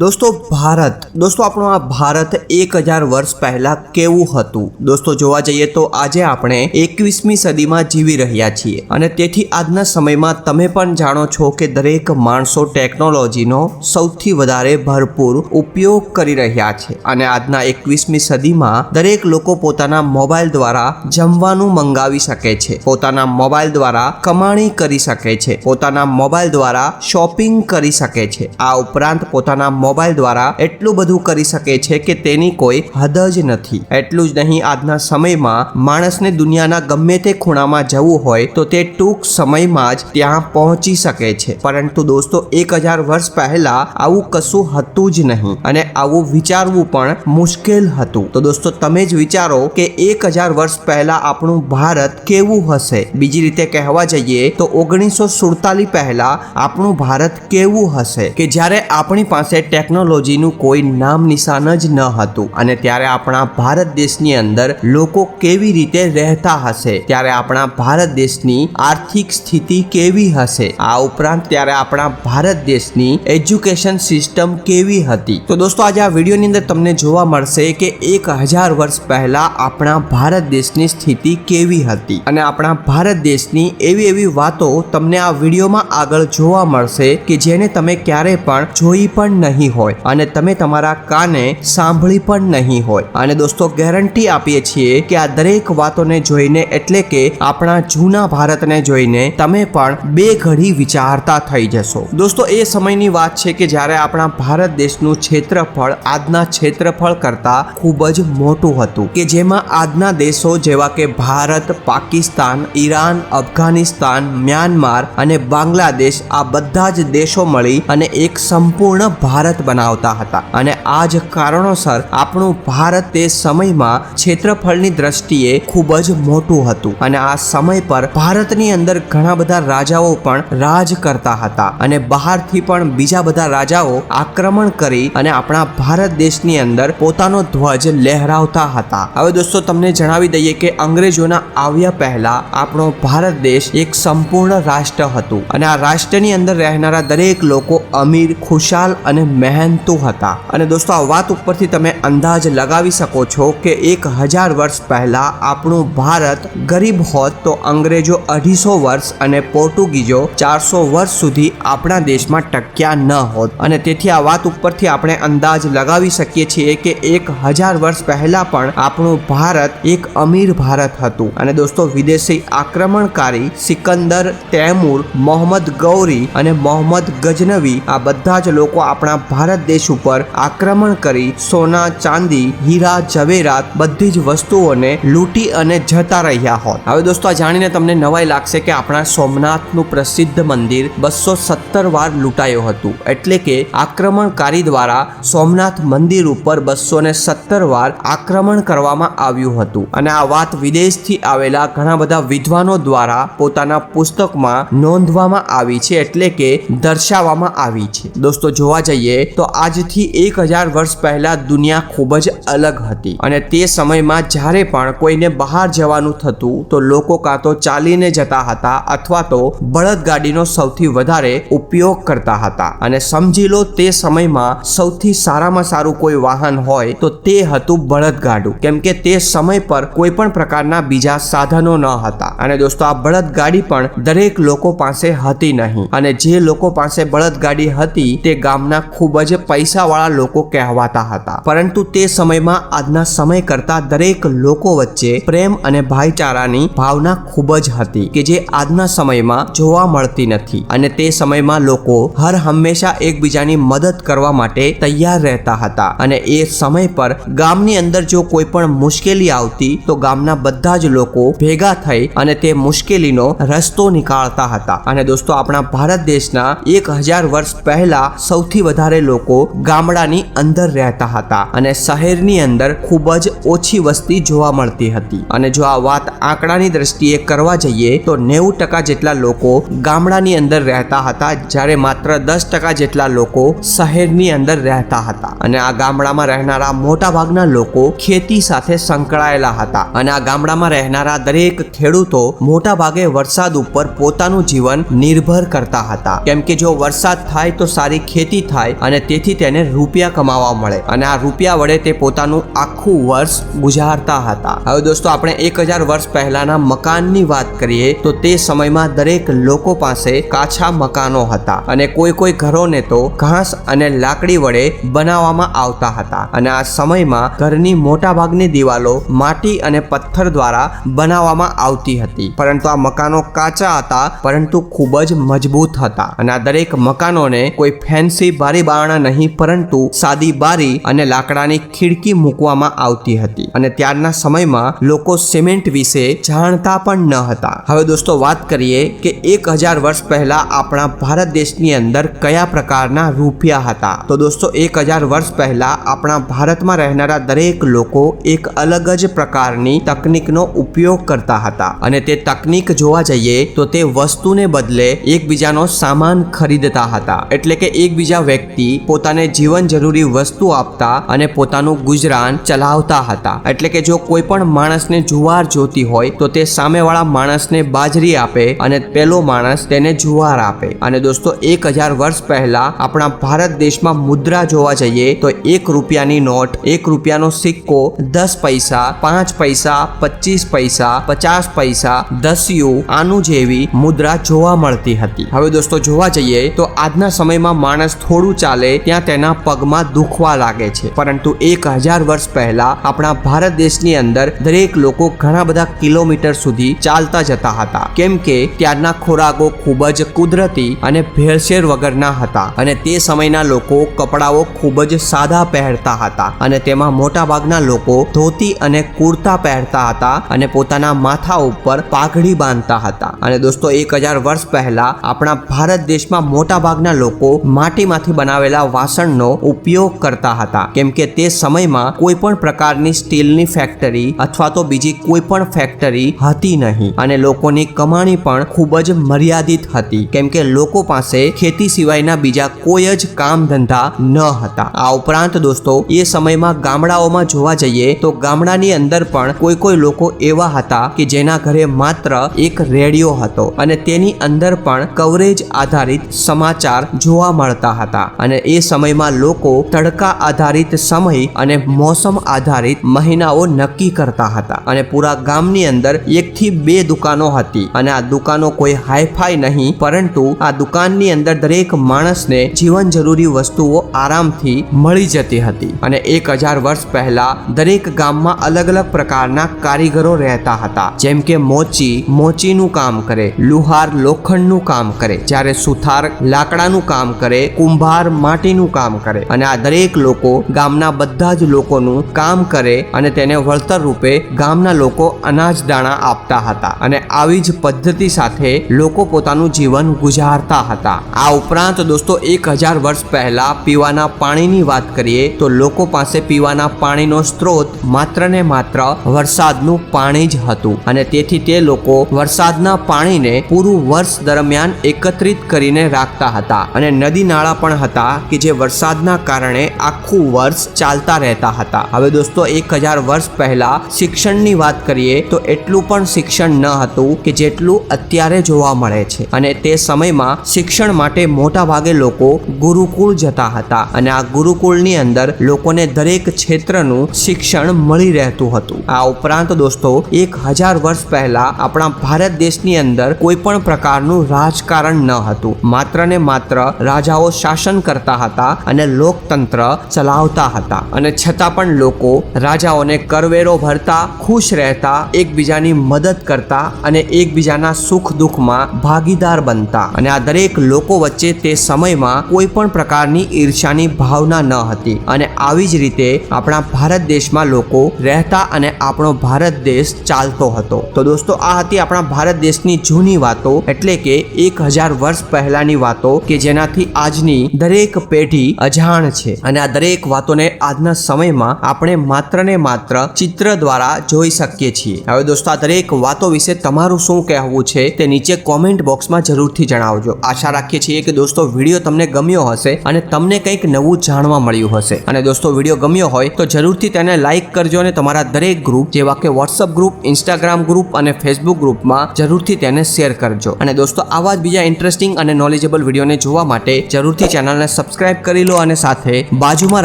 દોસ્તો, ભારત. દોસ્તો, આપણું આ ભારત એક હજાર વર્ષ પહેલા કેવું હતું? દોસ્તો, જોવા જઈએ તો આજે આપણે એકવીસમી સદીમાં જીવી રહ્યા છીએ અને તેથી આજના સમયમાં તમે પણ જાણો છો કે દરેક માણસો ટેકનોલોજીનો સૌથી વધારે ભરપૂર ઉપયોગ કરી રહ્યા છે. અને આજના એકવીસમી સદીમાં દરેક લોકો પોતાના મોબાઈલ દ્વારા જમવાનું મંગાવી શકે છે. પોતાના મોબાઈલ દ્વારા કમાણી કરી શકે છે. પોતાના મોબાઈલ દ્વારા શોપિંગ કરી શકે છે. આ ઉપરાંત પોતાના મોબાઈલ દ્વારા એટલું બધું કરી શકે છે કે તેની કોઈ હદ જ નથી. એટલું જ નહીં, આજના સમયમાં માણસને દુનિયાના ગમે તે ખૂણામાં જવું હોય તો તે ટૂંક સમયમાં જ ત્યાં પહોંચી શકે છે. પરંતુ દોસ્તો, એક હજાર વર્ષ પહેલા આવું કશું હતું જ નહીં અને આવું વિચારવું પણ મુશ્કેલ હતું. તો દોસ્તો, તમે જ વિચારો કે એક હજાર વર્ષ પહેલા આપણું ભારત કેવું હશે? બીજી રીતે કહેવા જઈએ તો ઓગણીસો સુડતાલીસ પહેલા આપણું ભારત કેવું હશે? કે જ્યારે આપણી પાસે ટેકનોલોજીનું કોઈ નામ નિશાન જ ન હતું અને ત્યારે આપણા ભારત દેશની અંદર લોકો કેવી રીતે રહેતા હશે? ત્યારે આપણા ભારત દેશની આર્થિક સ્થિતિ કેવી હશે? આ ઉપરાંત ત્યારે આપણા ભારત દેશની એજ્યુકેશન સિસ્ટમ કેવી હતી? તો દોસ્તો, આજે આ વિડીયોની અંદર તમને જોવા મળશે કે એક હજાર વર્ષ પહેલા આપણા ભારત દેશની સ્થિતિ કેવી હતી. અને આપણા ભારત દેશની એવી એવી વાતો તમને આ વિડીયોમાં આગળ જોવા મળશે કે જેને તમે ક્યારે પણ જોઈ પણ નહીં હોય અને તમે તમારા કાને સાંભળી પણ નહીં હોય. અને દોસ્તો ગેરંટી આપીએ છીએ કે આ દરેક વાતોને જોઈને એટલે કે આપણા જૂના ભારતને જોઈને તમે પણ બે ઘડી વિચારતા થઈ જશો. દોસ્તો, એ સમયની વાત છે કે જ્યારે આપણા ભારત દેશનું ક્ષેત્રફળ, આજના ક્ષેત્રફળ કરતા ખૂબ જ મોટું હતું. કે જેમાં આજના દેશો જેવા કે ભારત, પાકિસ્તાન, ઈરાન, અફઘાનિસ્તાન, મ્યાનમાર અને બાંગ્લાદેશ આ બધા જ દેશો મળી અને એક સંપૂર્ણ ભારત બનાવતા હતા. અને આ જ કારણોસર આપણું ભારત તે સમયમાં ક્ષેત્રફળની દ્રષ્ટિએ ખૂબ જ મોટું હતું. અને આ સમય પર ભારતની અંદર ઘણા બધા રાજાઓ પણ રાજ કરતા હતા. અને બહારથી પણ બીજા બધા રાજાઓ આક્રમણ કરી અને આપણા ભારત દેશની અંદર પોતાનો ધ્વજ લહેરાવતા હતા. હવે દોસ્તો, તમને જણાવી દઈએ કે અંગ્રેજોના આવ્યા પહેલા આપણો ભારત દેશ એક સંપૂર્ણ રાષ્ટ્ર હતું. અને આ રાષ્ટ્રની અંદર રહેનારા દરેક લોકો અમીર, ખુશાલ અને મહેનતુ હતા. અને દોસ્તો, આ વાત ઉપરથી તમે અંદાજ લગાવી શકો છો કે એક હજાર વર્ષ પહેલા આપણું ભારત ગરીબ હોત તો અંગ્રેજો અઢીસો વર્ષ અને પોર્ટુગીઝો ચારસો વર્ષ સુધી આપણા દેશમાં ટક્યા ન હોત. અને તેથી આ વાત ઉપરથી આપણે અંદાજ લગાવી શકીએ છીએ કે એક હજાર વર્ષ પહેલા પણ આપણું ભારત એક અમીર ભારત હતું. અને દોસ્તો, વિદેશી આક્રમણકારી સિકંદર, તૈમૂર, મોહમ્મદ ગૌરી અને મોહમ્મદ ગજનવી આ બધા જ લોકો આપણા ભારત દેશ ઉપર આક્રમણ કરી સોના, ચાંદી, હીરા, ઝવેરાત બધી જ વસ્તુઓને લૂંટી અને જતા રહ્યા હોત. હવે દોસ્તો, આ જાણીને તમને નવાઈ લાગશે કે આપણા સોમનાથનું પ્રસિદ્ધ મંદિર બસો સત્તર વાર લૂંટાયું હતું. એટલે કે આક્રમણકારી દ્વારા સોમનાથ મંદિર ઉપર બસો ને સત્તર વાર આક્રમણ કરવામાં આવ્યું હતું. અને આ વાત વિદેશથી આવેલા ઘણા બધા વિદ્વાનો દ્વારા પોતાના પુસ્તકમાં નોંધવામાં આવી છે, એટલે કે દર્શાવવામાં આવી છે. દોસ્તો, જોવા જઈએ તો આજથી એક હજાર વર્ષ પહેલા દુનિયા ખૂબ જ અલગ હતી. અને તે સમયમાં જ્યારે પણ કોઈને બહાર જવાનું થતું, તો લોકો કાં તો ચાલીને જતા હતા અથવા તો બળદગાડીનો સૌથી વધારે ઉપયોગ કરતા હતા. અને સમજી લો તે સમયમાં સૌથી સારામાં સારું કોઈ વાહન હોય, તો તે હતું બળદગાડું કેમ કે તે સમય પર કોઈ પણ પ્રકારના બીજા સાધનો ન હતા. અને દોસ્તો, આ બળદગાડી પણ દરેક લોકો પાસે હતી નહીં. અને જે લોકો પાસે બળદગાડી હતી, તે ગામના ખૂબ જ પૈસાવાળા લોકો કહેવાતા હતા. પરંતુ તે સમયમાં આજના સમય કરતા દરેક લોકો વચ્ચે પ્રેમ અને ભાઈચારાની ભાવના ખૂબ જ હતી કે જે આજના સમયમાં જોવા મળતી નથી. અને તે સમયમાં લોકો હર હંમેશા એકબીજાની મદદ કરવા માટે તૈયાર રહેતા હતા. અને એ સમય પર ગામની અંદર જો કોઈ પણ મુશ્કેલી આવતી, તો ગામના બધા જ લોકો ભેગા થઈ અને તે મુશ્કેલીનો રસ્તો નીકાળતા હતા. અને દોસ્તો, આપણા ભારત દેશના એક હજાર વર્ષ પહેલા સૌથી વધારે લોકો ગામડાની અંદર રહેતા હતા અને શહેરની અંદર ખૂબ જ ઓછી વસ્તી જોવા મળતી હતી. અને જો આ વાત આંકડાની દ્રષ્ટિએ કરવા જઈએ, તો નેવું ટકા જેટલા લોકો ગામડાની અંદર રહેતા હતા, જ્યારે માત્ર દસ ટકા જેટલા લોકો શહેરની અંદર રહેતા હતા. અને આ ગામડામાં રહેનારા મોટા ભાગના લોકો ખેતી સાથે સંકળાયેલા હતા. અને આ ગામડામાં રહેનારા દરેક ખેડૂતો મોટા ભાગે વરસાદ ઉપર પોતાનું જીવન નિર્ભર કરતા હતા. કેમ કે જો વરસાદ થાય તો સારી ખેતી થાય અને તેથી તેને રૂપિયા કમાવા મળે. અને આ રૂપિયા વડે તે પોતાનું આખું વર્ષ ગુજારતા હતા. હવે દોસ્તો, આપણે એક હજાર વર્ષ પહેલાના મકાનની વાત કરીએ, તો તે સમયમાં દરેક લોકો પાસે કાચા મકાનો હતા અને કોઈ કોઈ ઘરોને તો ઘાસ અને લાકડી વડે બનાવવામાં આવતા હતા. અને આ સમયમાં ઘરની મોટા ભાગની દિવાલો માટી અને પથ્થર દ્વારા બનાવવામાં આવતી હતી. પરંતુ આ મકાનો કાચા હતા, પરંતુ ખૂબ જ મજબૂત હતા. અને આ દરેક મકાનોને કોઈ ફેન્સી બારી બારણા નહીં, પરંતુ સાદી બારી અને લાકડાની ખીડકી મૂકવામાં આવતી હતી. અને ત્યારના સમયમાં લોકો સિમેન્ટ વિશે જાણતા પણ ન હતા. હવે દોસ્તો, વાત કરીએ કે એક હજાર વર્ષ પહેલા આપણા ભારત દેશની અંદર કયા પ્રકારના રૂપિયા હતા? તો દોસ્તો, એક હજાર વર્ષ પહેલા આપણા ભારતમાં રહેનારા દરેક લોકો એક અલગ જ પ્રકારની તકનિકનો ઉપયોગ કરતા હતા. અને તે તકનિક જોવા જઈએ તો તે વસ્તુને બદલે એકબીજાનો સામાન ખરીદતા હતા. એટલે કે એકબીજા વ્યક્તિ પોતાને જીવન જરૂરી વસ્તુ આપતા અને પોતાનું ગુજરાન ચલાવતા હતા. એટલે કે જો કોઈ પણ માણસને જુવાર જોતી હોય, તો તે સામેવાળા માણસને બાજરી આપે અને પેલો માણસ તેને જુવાર આપે. અને દોસ્તો, એક હજાર વર્ષ પહેલા આપણા ભારત દેશમાં મુદ્રા જોવા જઈએ, તો એક રૂપિયાની નોટ, એક રૂપિયાનો સિક્કો, દસ પૈસા, પાંચ પૈસા, પચીસ પૈસા, પચાસ પૈસા દસિયું આનું જેવી મુદ્રા જોવા મળતી હતી. હવે દોસ્તો, જોવા જઈએ, તો આજના સમયમાં માણસ થોડું ચાલે, ત્યાં તેના પગમાં દુખવા લાગે છે. પરંતુ એક હજાર વર્ષ પહેલા આપણા ભારત દેશની અંદર દરેક લોકો ઘણા બધા કિલોમીટર સુધી ચાલતા જતા હતા. કેમ કે ત્યારના ખોરાકો ખૂબ જ કુદરતી અને ભેળસેળ વગરના હતા અને તે સમયના લોકો કપડાઓ ખૂબ જ સાદા પહેરતા હતા અને તેમાં મોટા ભાગના લોકો ધોતી અને કુર્તા પહેરતા હતા અને પોતાના માથા ઉપર પાઘડી બાંધતા હતા. અને દોસ્તો, એક હજાર વર્ષ પહેલા આપણા ભારત દેશમાં મોટા ભાગના લોકો માટીમાંથી બનાવેલા વાસણનો ઉપયોગ કરતા હતા. કેમ કે તે સમયમાં કોઈ પણ પ્રકારની સ્ટીલની ફેક્ટરી અથવા તો બીજી કોઈ પણ ફેક્ટરી હતી નહીં. અને લોકોની કમાણી પણ ખૂબ જ મર્યાદિત હતી. કેમ કે લોકો પાસે ખેતી સિવાયના બીજા કોઈ જ કામ ધંધા ન હતા. આ ઉપરાંત દોસ્તો, એ સમયમાં ગામડાઓમાં જોવા જઈએ તો ગામડાની અંદર પણ કોઈ કોઈ લોકો એવા હતા કે જેના ઘરે માત્ર એક રેડિયો હતો અને તેની અંદર પણ કવરેજ આધારિત સમાચાર જોવા મળતા હતા. અને એ સમયમાં લોકો તડકા આધારિત સમય અને મોસમ આધારિત મહિનાઓ નક્કી કરતા હતા. અને પૂરા ગામની અંદર એકથી બે દુકાનો હતી. અને આ દુકાનો કોઈ હાઈફાઈ નહીં, પરંતુ આ દુકાનની અંદર દરેક માણસને જીવન જરૂરી વસ્તુઓ આરામથી મળી જતી હતી. અને એક હજાર વર્ષ પહેલા દરેક ગામમાં અલગ અલગ પ્રકારના કારીગરો રહેતા હતા. જેમ કે મોચી, મોચીનું કામ કરે, લુહાર લોખંડનું કામ કરે, જ્યારે સુથાર લાકડાનું કામ કરે, કુંભાર માટીનું કામ કરે અને આ દરેક લોકો ગામના બધા જ લોકોનું કામ કરે અને તેને વળતર રૂપે ગામના લોકો અનાજ દાણા આપતા હતા અને આવી જ પદ્ધતિ સાથે લોકો પોતાનું જીવન ગુજારતા હતા. આ ઉપરાંત દોસ્તો, એક હજાર વર્ષ પહેલા પીવાના પાણીની વાત કરીએ તો લોકો પાસે પીવાના પાણીનો સ્ત્રોત માત્ર ને માત્ર વરસાદનું પાણી જ હતું અને તેથી તે લોકો વરસાદના પાણીને પૂરું વર્ષ દરમિયાન એકત્રિત કરીને રાખતા હતા અને નદી નાળા પણ હતા. કે જે વરસાદના કારણે આખું વર્ષ ચાલતા રહેતા હતા. હવે દોસ્તો, એક હજાર વર્ષ પહેલા શિક્ષણની વાત કરીએ તો એટલું પણ શિક્ષણ ન હતું કે જેટલું અત્યારે જોવા મળે છે. અને તે સમયમાં શિક્ષણ માટે મોટા ભાગે લોકો ગુરુકુળ જતા હતા અને આ ગુરુકુળની અંદર લોકોને દરેક ક્ષેત્રનું શિક્ષણ મળી રહેતું હતું. આ ઉપરાંત દોસ્તો, એક હજાર વર્ષ પહેલા આપણા ભારત દેશની અંદર કોઈ પણ પ્રકારનું રાજકારણ ન હતું. માત્ર ને માત્ર રાજાઓ શાસન કરતા હતા અને લોકતંત્ર ચલાવતા હતા. અને છતાં પણ લોકો રાજાઓને કરવેરો ભરતા, ખુશ રહેતા, એકબીજાની મદદ કરતા અને એકબીજાના સુખ દુઃખમાં ભાગીદાર બનતા. અને આ દરેક લોકો વચ્ચે તે સમયમાં કોઈ પણ પ્રકારની ઈર્ષ્યાની ભાવના ન હતી. અને આવી જ રીતે આપણા ભારત દેશમાં લોકો રહેતા અને આપણો ભારત દેશ ચાલતો હતો. તો દોસ્તો, આ હતી આપણા ભારત દેશની જૂની વાતો, એટલે કે એક હજાર વર્ષ પહેલાની વાતો કે જેનાથી આજની દરેક પેઢી અજાણ છે અને આ દરેક વાતોને આજના સમયમાં આપણે માત્ર ને માત્ર ચિત્ર દ્વારા જોઈ શકીએ છીએ. હવે દોસ્તો, આ દરેક વાતો વિશે તમારું શું કહેવું છે તે નીચે કોમેન્ટ બોક્સમાં જરૂરથી જણાવજો. આશા રાખીએ છીએ કે દોસ્તો વીડિયો તમને ગમ્યો હશે અને તમને કંઈક નવું જાણવા મળ્યું હશે. અને દોસ્તો વીડિયો ગમ્યો હોય તો જરૂરથી તેને લાઈક કરજો અને તમારા દરેક ગ્રુપ જેવા કે વોટ્સઅપ ગ્રુપ ઇન્સ્ટાગ્રામ ગ્રુપ અને ફેસબુક ગ્રુપમાં જરૂરથી તેને શેર કરજો. અને દોસ્તો, આવા જ બીજા ઇન્ટરેસ્ટિંગ અને નોલેજેબલ વિડીયોને જોવા માટે જરૂરથી ચેનલને ચેનલને સબસ્ક્રાઇબ કરી લો અને સાથે બાજુમાં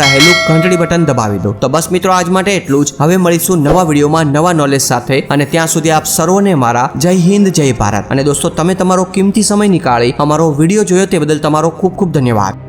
રહેલું ઘંટડી બટન દબાવી દો. તો બસ મિત્રો, આજ માટે એટલું જ. હવે મળીશું નવા વિડીયોમાં, નવા નોલેજ સાથે. અને ત્યાં સુધી આપ સર્વને મારા જય હિન્દ, જય ભારત. અને દોસ્તો, તમે તમારો કિંમતી સમય નીકાળી અમારો વીડિયો જોયો તે બદલ તમારો ખૂબ ખૂબ ધન્યવાદ.